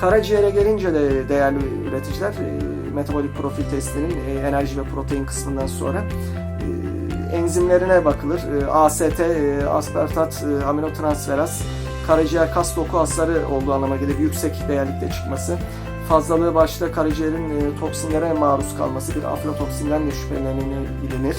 Karaciğere gelince de değerli üreticiler e, metabolik profil testinin e, enerji ve protein kısmından sonra e, enzimlerine bakılır. AST, aspartat, aminotransferaz, karaciğer kas doku hasarı olduğu anlamına gelir. Yüksek değerlikte çıkması. Fazlalığı başta karaciğerin toksinlere maruz kalması bir aflatoksinden de şüphelenilir.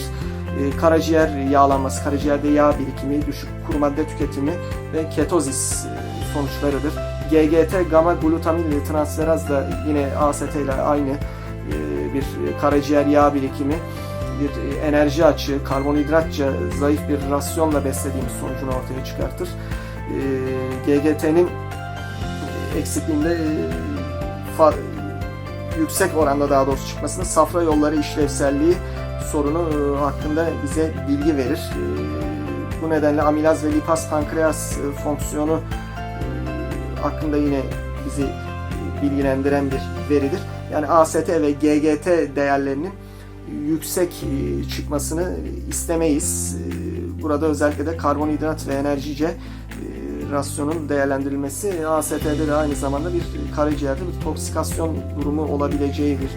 Karaciğer yağlanması, karaciğerde yağ birikimi, düşük kuru madde tüketimi ve ketozis sonuçlarıdır. GGT gamma glutamil transferaz da yine AST ile aynı e, bir karaciğer yağ birikimi, bir e, enerji açığı, karbonhidratça zayıf bir rasyonla beslediğimiz sonucunu ortaya çıkartır. E, GGT'nin eksikliğinde yüksek oranda daha doğrusu çıkmasının safra yolları işlevselliği sorunu hakkında bize bilgi verir. Bu nedenle amilaz ve lipaz pankreas fonksiyonu hakkında yine bizi bilgilendiren bir veridir. Yani AST ve GGT değerlerinin yüksek e, çıkmasını istemeyiz. E, Burada özellikle de karbonhidrat ve enerjice e, rasyonun değerlendirilmesi AST'de de aynı zamanda bir karaciğerde bir toksikasyon durumu olabileceği bir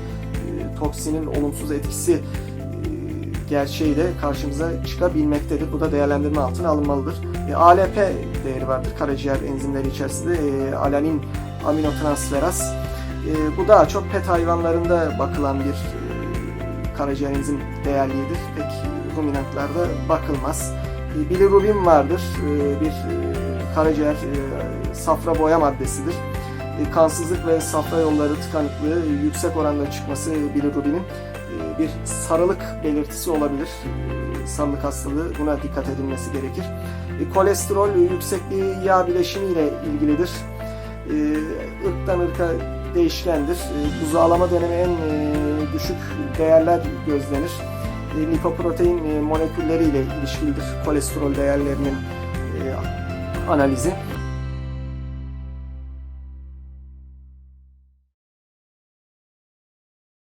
toksinin olumsuz etkisi e, gerçeği de karşımıza çıkabilmektedir. Bu da değerlendirme altına alınmalıdır. E, ALP değeri vardır karaciğer enzimleri içerisinde. E, alanin aminotransferaz. E, bu daha çok pet hayvanlarında bakılan bir e, karaciğer enzim değerliğidir. Pek ruminantlarda bakılmaz. E, bilirubin vardır. E, bir e, karaciğer e, safra boya maddesidir. Kansızlık ve safra yolları tıkanıklığı yüksek oranda çıkması bilirubinin e, bir sarılık belirtisi olabilir. E, sarılık hastalığı buna dikkat edilmesi gerekir. E, kolesterol yüksekliği yağ bileşimiyle ilgilidir. Irktan ırka değişkendir. Buzağlama dönemi en düşük değerler gözlenir. Lipoprotein molekülleriyle ilişkilidir kolesterol değerlerinin analizi.